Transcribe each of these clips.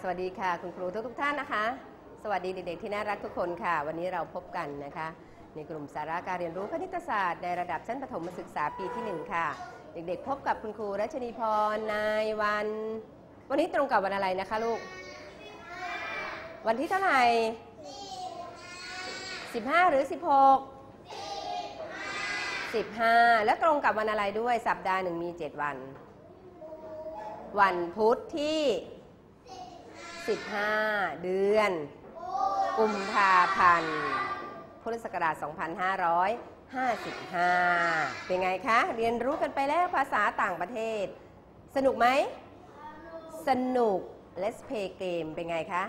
สวัสดีค่ะ คุณครูทุกทุกท่านนะคะ สวัสดีเด็กๆที่น่ารักทุกคนค่ะ วันนี้เราพบกันนะคะ ในกลุ่มสาระการเรียนรู้คณิตศาสตร์ในระดับชั้นประถมศึกษาปีที่ 1 ค่ะ เด็กๆ พบกับคุณครูรัชนีพรนายวัน วันนี้ตรงกับวันอะไรนะคะลูก วันที่เท่าไหร่15 หรือ 16 15 แล้วตรงกับวันอะไรด้วยสัปดาห์หนึ่งมี 7 วัน วันพุธที่ 15 เดือน กุมภาพันธ์ พุทธศักราช 2555 เป็นไงคะ เรียนรู้กันไปแล้วภาษาต่างประเทศ สนุกไหม สนุก Let's play game เป็นไงคะ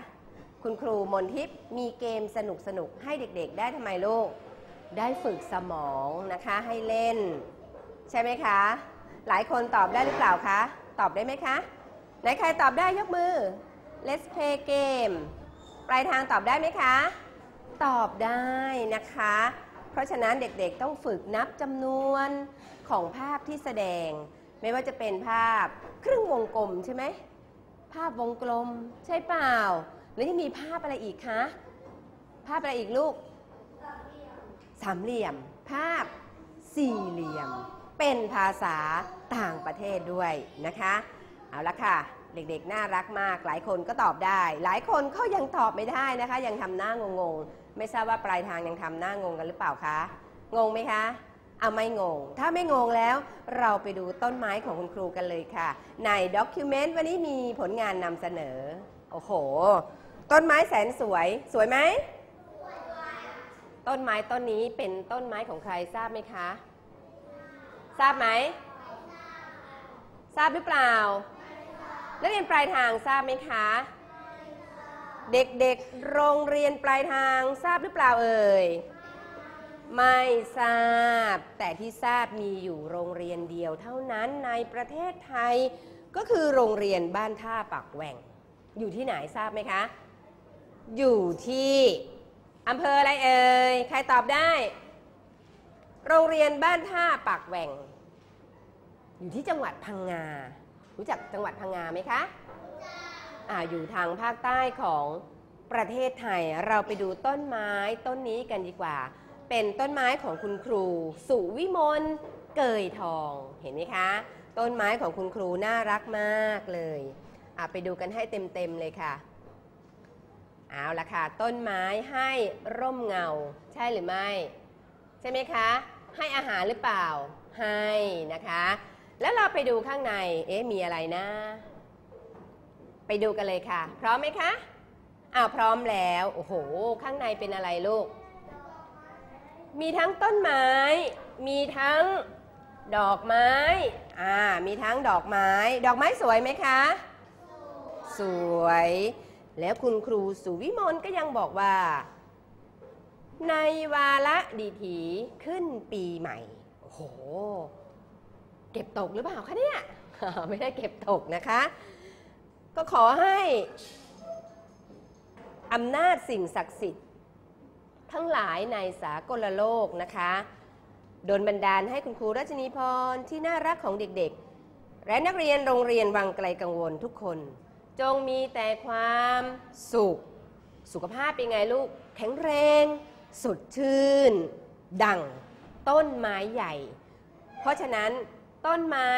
คุณครูมนทิพย์มีเกมสนุกสนุกให้เด็กๆ ได้ทำไมลูก ได้ฝึกสมองนะคะให้เล่น ใช่ไหมคะ หลายคนตอบได้หรือเปล่าคะ ตอบได้ไหมคะ ไหนใครตอบได้ยกมือ Let's play game ปลายทางตอบได้ไหมคะ ตอบได้นะคะ เพราะฉะนั้นเด็กๆต้องฝึกนับจำนวนของภาพที่แสดง ไม่ว่าจะเป็นภาพครึ่งวงกลมใช่ไหม ภาพวงกลมใช่เปล่า แล้วยังมีภาพอะไรอีกคะ ภาพอะไรอีกลูก สามเหลี่ยม ภาพสี่เหลี่ยม เป็นภาษาต่างประเทศด้วยนะคะ เอาละค่ะ เด็กๆ น่ารักมาก หลายคนก็ตอบได้ หลายคนก็ยังตอบไม่ได้นะคะ ยังทำหน้างงๆไม่ทราบว่าปลายทางยังทำหน้างงกันหรือเปล่าคะ งงไหมคะเอาไม่งง ถ้าไม่งงแล้วเราไปดูต้นไม้ของคุณครูกันเลยค่ะ ในด็อกิวเมนต์วันนี้มีผลงานนำเสนอ โอ้โห ต้นไม้แสนสวย สวยไหม ต้นไม้ต้นนี้เป็นต้นไม้ของใครทราบไหมคะ ทราบไหม ทราบหรือเปล่า นักเรียนปลายทางทราบไหมคะ เด็กๆ โรงเรียนปลายทางทราบหรือเปล่าเอ่ย ไม่ทราบ แต่ที่ทราบมีอยู่โรงเรียนเดียวเท่านั้นในประเทศไทย ก็คือโรงเรียนบ้านท่าปักแหว่ง อยู่ที่ไหนทราบไหมคะ อยู่ที่อำเภออะไรเอ่ย ใครตอบได้ โรงเรียนบ้านท่าปากแหว่ง อยู่ที่จังหวัดพังงา รู้จักจังหวัดพังงาไหมคะอ่าอยู่ทางภาคใต้ของประเทศไทย เราไปดูต้นไม้ต้นนี้กันดีกว่า เป็นต้นไม้ของคุณครู สุวิมลเกยทองเห็นไหมคะ ต้นไม้ของคุณครูน่ารักมากเลยอะไปดูกันให้เต็มๆเลยค่ะเอาละค่ะ ต้นไม้ให้ร่มเงา ใช่หรือไม่ ใช่ไหมคะ ให้อาหารหรือเปล่า ให้นะคะ แล้วเราไปดูข้างใน เอ๊ะ มีอะไรนะ ไปดูกันเลยค่ะ พร้อมไหมคะอ้าวพร้อมแล้ว โอ้โห ข้างในเป็นอะไรลูก มีทั้งต้นไม้ มีทั้งดอกไม้ อ่า มีทั้งดอกไม้ ดอกไม้สวยไหมคะ สวย แล้วคุณครูสุวิมลก็ยังบอกว่า ในวาระดีถีขึ้นปีใหม่ โอ้โห เก็บตกหรือเปล่าคะเนี่ย ไม่ได้เก็บตกนะคะ ก็ขอให้อำนาจสิ่งศักดิ์สิทธิ์ ทั้งหลายในสากลโลกนะคะโดนบันดาลให้คุณครูรัชนีพรที่น่ารักของเด็กๆ และนักเรียนโรงเรียนวังไกลกังวลทุกคน จงมีแต่ความสุข สุขภาพเป็นไงลูก แข็งแรง สดชื่น ดังต้นไม้ใหญ่ เพราะฉะนั้น ต้นไม้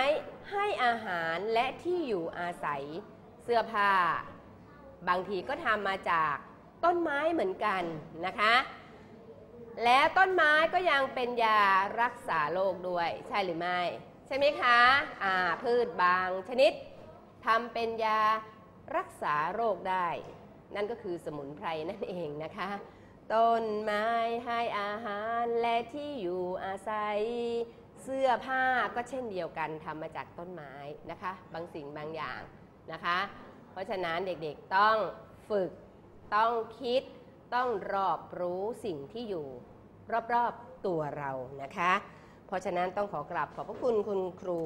ให้อาหารและที่อยู่อาศัย เสื้อผ้า บางทีก็ทำมาจากต้นไม้เหมือนกันนะคะ และต้นไม้ก็ยังเป็นยารักษาโรคด้วย ใช่หรือไม่ ใช่ไหมคะอ่าพืชบางชนิดทำเป็นยารักษาโรคได้ นั่นก็คือสมุนไพรนั่นเองนะคะ ต้นไม้ให้อาหารและที่อยู่อาศัย สื้อผ้าก็เช่นเดียวกันทำมาจากต้นไม้นะคะ บางสิ่งบางอย่างนะคะ เพราะฉะนั้นเด็กๆต้องฝึก ต้องคิด ต้องรอบรู้สิ่งที่อยู่ รอบๆตัวเรานะคะ เพราะฉะนั้นต้องขอกราบขอบพระคุณคุณครู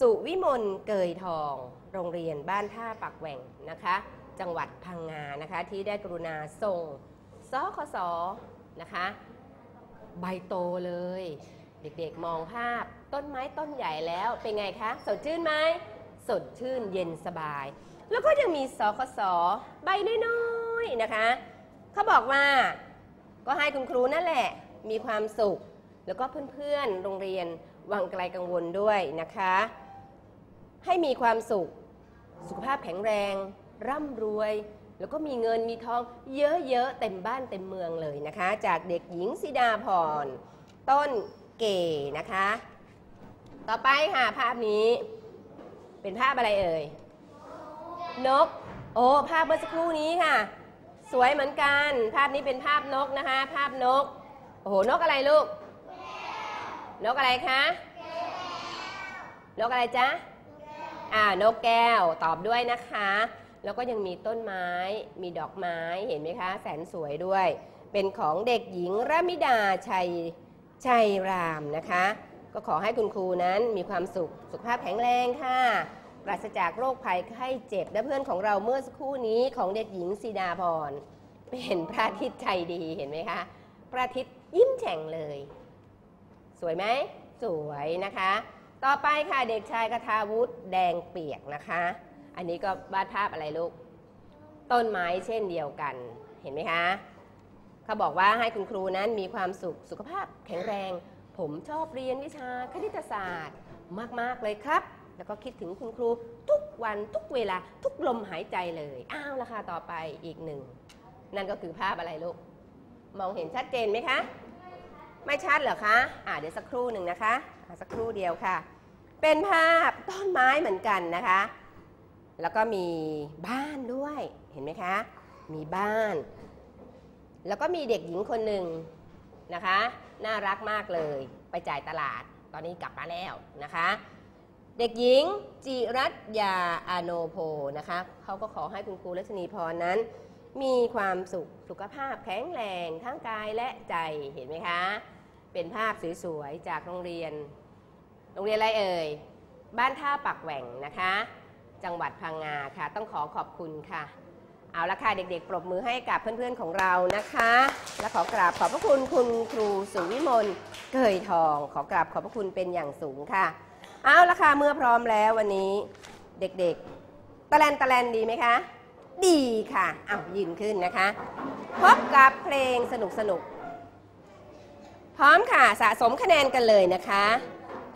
สุวิมลเกยทอง โรงเรียนบ้านท่าปักแหว่งนะคะ จังหวัดพังงานะคะ ที่ได้กรุณาส่งสคสนะคะ ใบโตเลย เด็กๆมองภาพต้นไม้ต้นใหญ่แล้วเป็นไงคะ สดชื่นไหมสดชื่นเย็นสบาย แล้วก็ยังมีสคสใบน้อยๆนะคะเขาบอกว่าก็ให้คุณครูนั่นแหละมีความสุข แล้วก็เพื่อนๆโรงเรียนวังไกลกังวลด้วยนะคะ ให้มีความสุข สุขภาพแข็งแรง ร่ำรวย แล้วก็มีเงินมีทองเยอะๆเต็มบ้านเต็มเมืองเลยนะคะ จากเด็กหญิงสิดาพร ต้น เก๋นะคะ ต่อไปค่ะภาพนี้ เป็นภาพอะไรเอ่ย นก โอ้ ภาพเมื่อสักครู่นี้ค่ะ สวยเหมือนกัน ภาพนี้เป็นภาพนกนะคะ ภาพนก โอ้โห นกอะไรลูก นกอะไรคะ นกอะไรจ๊ะอ่า นกแก้ว ตอบด้วยนะคะ แล้วก็ยังมีต้นไม้ มีดอกไม้ เห็นไหมคะ แสนสวยด้วย เป็นของเด็กหญิงระมิดาชัย ชัยรามนะคะ ก็ขอให้คุณครูนั้นมีความสุขสุขภาพแข็งแรงค่ะปราศจากโรคภัยไข้เจ็บและเพื่อนของเราเมื่อสักครู่นี้ของเด็กหญิงสีดาพรเป็นพระอาทิตย์ใจดีเห็นไหมคะพระอาทิตย์ยิ้มแฉ่งเลย สวยไหมสวยนะคะ ต่อไปค่ะเด็กชายคทาวุฒิแดงเปียกนะคะ อันนี้ก็วาดภาพอะไรลูก ต้นไม้เช่นเดียวกันเห็นไหมคะ เขาบอกว่าให้คุณครูนั้นมีความสุขสุขภาพแข็งแรง ผมชอบเรียนวิชาคณิตศาสตร์มาก ๆ เลยครับ แล้วก็คิดถึงคุณครูทุกวันทุกเวลาทุกลมหายใจเลย อ้าวละค่ะต่อไปอีกหนึ่ง นั่นก็คือภาพอะไรลูก มองเห็นชัดเจนไหมคะ ไม่ชัดเหรอคะอ่าเดี๋ยวสักครู่หนึ่งนะคะสักครู่เดียวค่ะ เป็นภาพต้นไม้เหมือนกันนะคะ แล้วก็มีบ้านด้วยเห็นไหมคะ มีบ้าน แล้วก็มีเด็กหญิงคนหนึ่งนะคะ น่ารักมากเลย ไปจ่ายตลาด ตอนนี้กลับมาแล้วนะคะ เด็กหญิงจิรัตยาอโนโพนะคะเขาก็ขอให้คุณครูรัชนีพรนั้น มีความสุขสุขภาพแข็งแรงทั้งกายและใจเห็นไหมคะ เป็นภาพสวยๆจากโรงเรียน โรงเรียนอะไรเอ่ยบ้านท่าปักแหว่งนะคะ จังหวัดพังงาค่ะ ต้องขอขอบคุณค่ะ เอาละค่ะเด็กๆ ปรบมือให้กับเพื่อนๆของเรานะคะ และขอกราบขอบพระคุณคุณครูสุวิมลเกยทอง ขอกราบขอบพระคุณเป็นอย่างสูงค่ะ เอาละค่ะเมื่อพร้อมแล้ววันนี้เด็กๆตะแลนตะแลนดีไหมคะ ดีค่ะเอายืนขึ้นนะคะ พบกับเพลงสนุกสนุกๆพร้อมค่ะสะสมคะแนนกันเลยนะคะ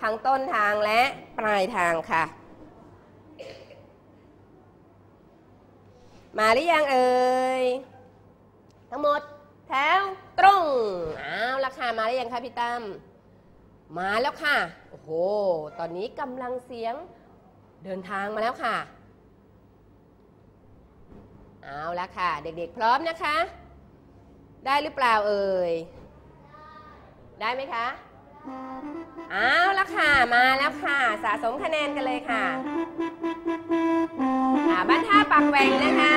ทั้งต้นทางและปลายทางค่ะ มาหรือยังเอ่ย ทั้งหมดแถวตรงอ้าวราคามาหรือยังคะพี่ตั้มมาแล้วค่ะ โอ้โห ตอนนี้กำลังเสียงเดินทางมาแล้วค่ะ เอาละค่ะ เด็กๆพร้อมนะคะ ได้หรือเปล่าเอ่ย ได้ไหมคะเอาละค่ะ มาแล้วค่ะ สะสมคะแนนกันเลยค่ะ บ้านท่าปักแหวงนะคะ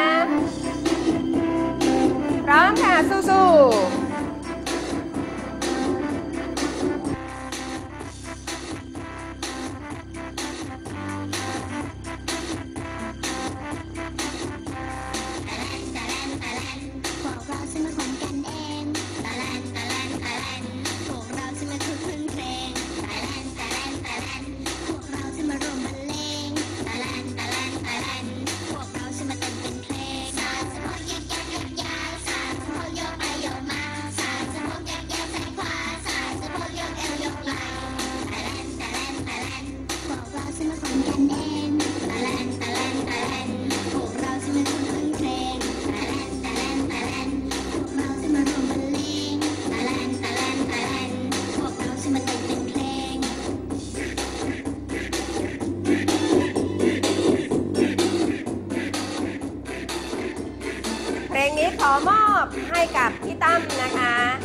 พร้อมค่ะสู้ๆ มนะคะ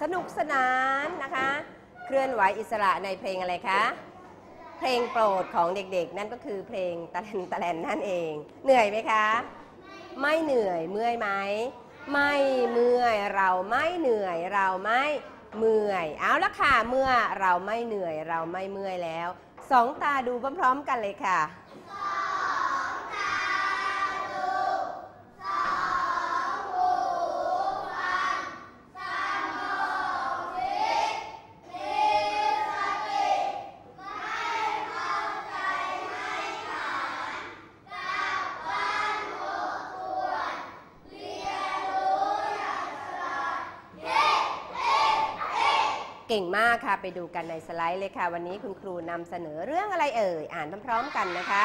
สนุกสนานนะคะ เคลื่อนไหวอิสระในเพลงอะไรคะ เพลงโปรดของเด็กๆ นั่นก็คือเพลงตะแลนตะแลนนั่นเอง เหนื่อยไหมคะ ไม่เหนื่อยเมื่อยไหมไม่เมื่อยเราไม่เหนื่อยเราไม่เมื่อย เอาละค่ะเมื่อเราไม่เหนื่อยเราไม่เมื่อยแล้วสองตาดูพร้อมๆกันเลยค่ะ ก่งมากค่ะ ไปดูกันในสไลด์เลยค่ะ วันนี้คุณครูนำเสนอเรื่องอะไรเอ่ย อ่านพร้อมๆกันนะคะ